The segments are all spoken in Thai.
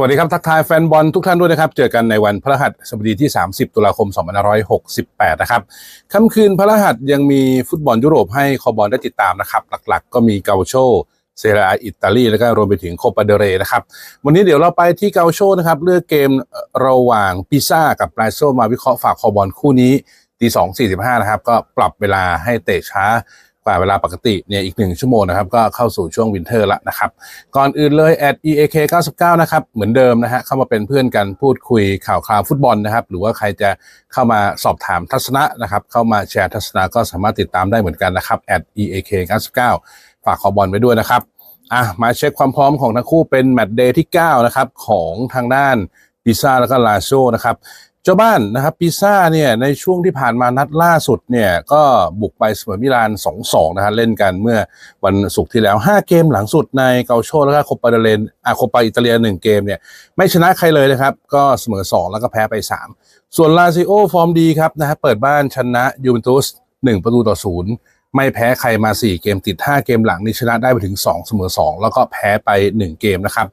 วัสดีครับทักทายแฟนบอลทุกท่านด้วยนะครับ เจอกันในวันพฤหัสบดีที่ 30 ตุลาคม 2568 นะครับค่ำคืนพฤหัสยังมีฟุตบอลยุโรปให้คอบอลได้ติดตามนะครับ หลักๆ ก็มีเกาโชเซเรียอิตาลีแล้วก็รวมไปถึงโคปาเดเรนะครับ วันนี้เดี๋ยวเราไปที่เกาโชนะครับเลือกเกมระหว่างปิซ่ากับไบรโซมาวิเคราะห์ฝากคอบอลคู่นี้ตีสองสี่สิบห้านะครับก็ปรับเวลาให้เตะช้า กว่าเวลาปกติเนี่ยอีกหนึ่งชั่วโมงนะครับก็เข้าสู่ช่วงวินเทอร์ละนะครับก่อนอื่นเลย at eak 99นะครับเหมือนเดิมนะฮะเข้ามาเป็นเพื่อนกันพูดคุยข่าวคราวฟุตบอลนะครับหรือว่าใครจะเข้ามาสอบถามทัศนะนะครับเข้ามาแชร์ทัศนะก็สามารถติดตามได้เหมือนกันนะครับ at eak 99ฝากขอบอลไว้ด้วยนะครับอะมาเช็คความพร้อมของทั้งคู่เป็นแมตช์เดย์ที่ 9 นะครับ ของทางด้านปิซ่าแล้วก็ลาโซนะครับ จ้าบ้านนะครับปิซ่าเนี่ยในช่วงที่ผ่านมานัดล่าสุดเนี่ยก็บุกไปเสมอมิลาน 2-2 นะฮะเล่นกันเมื่อวันศุกร์ที่แล้ว 5 เกมหลังสุดในเกาโชแล้วก็โคปาเดเลนอาโคปาอิตาเลียหนึ่งเกมเนี่ยไม่ชนะใครเลยนะครับ ก็เสมอ 2 แล้วก็แพ้ไป 3 ส่วนลาซิโอฟอร์มดีครับนะฮะเปิดบ้านชนะยูเวนตุส1 ประตูต่อ 0 ไม่แพ้ใครมา 4 เกมติด 5 เกมหลังนี่ชนะได้ไปถึง 2 เสมอ 2 แล้วก็แพ้ไป 1 เกมนะครับ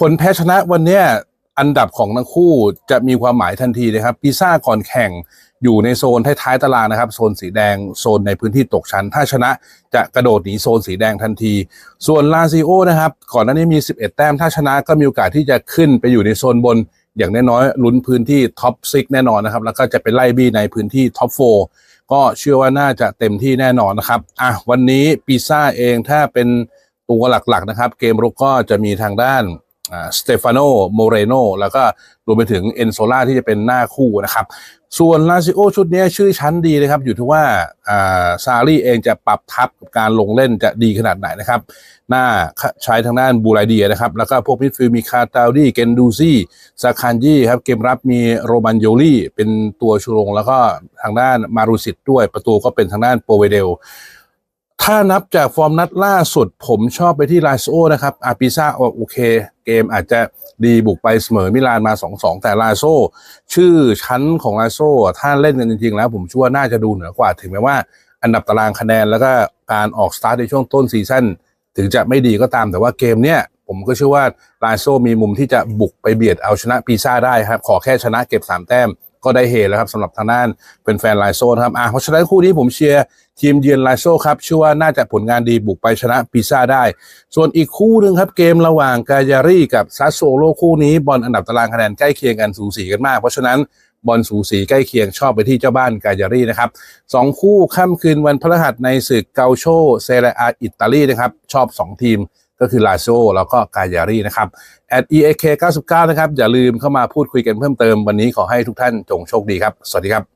ผลแพ้ชนะวันเนี้ย อันดับของทั้งคู่จะมีความหมายทันทีนะครับปิซ่าก่อนแข่งอยู่ในโซนท้ายๆตารางนะครับ โซนสีแดงโซนในพื้นที่ตกชั้น ถ้าชนะจะกระโดดหนีโซนสีแดงทันที ส่วนลาซิโอนะครับ ก่อนหน้านี้มี 11 แต้ม ถ้าชนะก็มีโอกาสที่จะขึ้นไปอยู่ในโซนบน อย่างน้อยๆลุ้นพื้นที่ท็อปซิกแน่นอนนะครับ แล้วก็จะไปไล่บี้ในพื้นที่ท็อปโฟก็เชื่อว่าน่าจะเต็มที่แน่นอนนะครับอะวันนี้ปิซ่าเองถ้าเป็นตัวหลักๆนะครับ เกมรุกก็จะมีทางด้าน สเตฟานโนโมเรโนแล้วก็รวมไปถึงเอนโซล่าที่จะเป็นหน้าคู่นะครับ ส่วนลาซิโอชุดนี้ชื่อชั้นดีนะครับ อยู่ที่ว่าซารีเองจะปรับทับกับการลงเล่นจะดีขนาดไหนนะครับ หน้าใช้ทางด้านบูไรเดียนะครับ แล้วก็พวกมิดฟิล์มีคาตาลีเกนดูซี่ซาคานยี่ครับ เกมรับมีโรมันโยลี่เป็นตัวชูโรงแล้วก็ทางด้านมารุสิตด้วยประตูก็เป็นทางด้านโปเวเดลถ้านับจากฟอร์มนัดล่าสุดผมชอบไปที่ลาซิโซนะครับอาปิซ่าโอเค เกมอาจจะดีบุกไปเสมอมิลานมา 2-2 แต่ลาโซชื่อชั้นของลาโซถ้าเล่นกันจริงๆแล้ว ผมเชื่อว่าน่าจะดูเหนือกว่าถึงแม้ว่า อันดับตารางคะแนนแล้วก็การออกสตาร์ทในช่วงต้นซีซั่นถึงจะไม่ดีก็ตามแต่ว่าเกมเนี้ยผมก็เชื่อว่าลาโซมีมุมที่จะบุกไปเบียดเอาชนะปีซ่าได้ครับ ขอแค่ชนะเก็บ 3 แต้ม ก็ได้เฮแล้วครับสำหรับทางด้านเป็นแฟนไลโซนะครับอะเพราะฉะนั้นคู่นี้ผมเชียร์ทีมเยือนไลโซครับเชื่อว่าน่าจะผลงานดีบุกไปชนะปิซ่าได้ ส่วนอีกคู่หนึ่งครับเกมระหว่างกายารีกับซัสโซโลคู่นี้บอลอันดับตารางคะแนนใกล้เคียงกันสูสีกันมาก เพราะฉะนั้นบอลสูสีใกล้เคียงชอบไปที่เจ้าบ้านกายารีนะครับสองคู่ค่ำคืนวันพฤหัสในศึกเกาโชเซเรียอิตาลีนะครับชอบ 2 ทีม ก็คือลาโซแล้วก็กายารีนะครับ at eak 99 นะครับ อย่าลืมเข้ามาพูดคุยกันเพิ่มเติมวันนี้ขอให้ทุกท่านจงโชคดีครับ สวัสดีครับ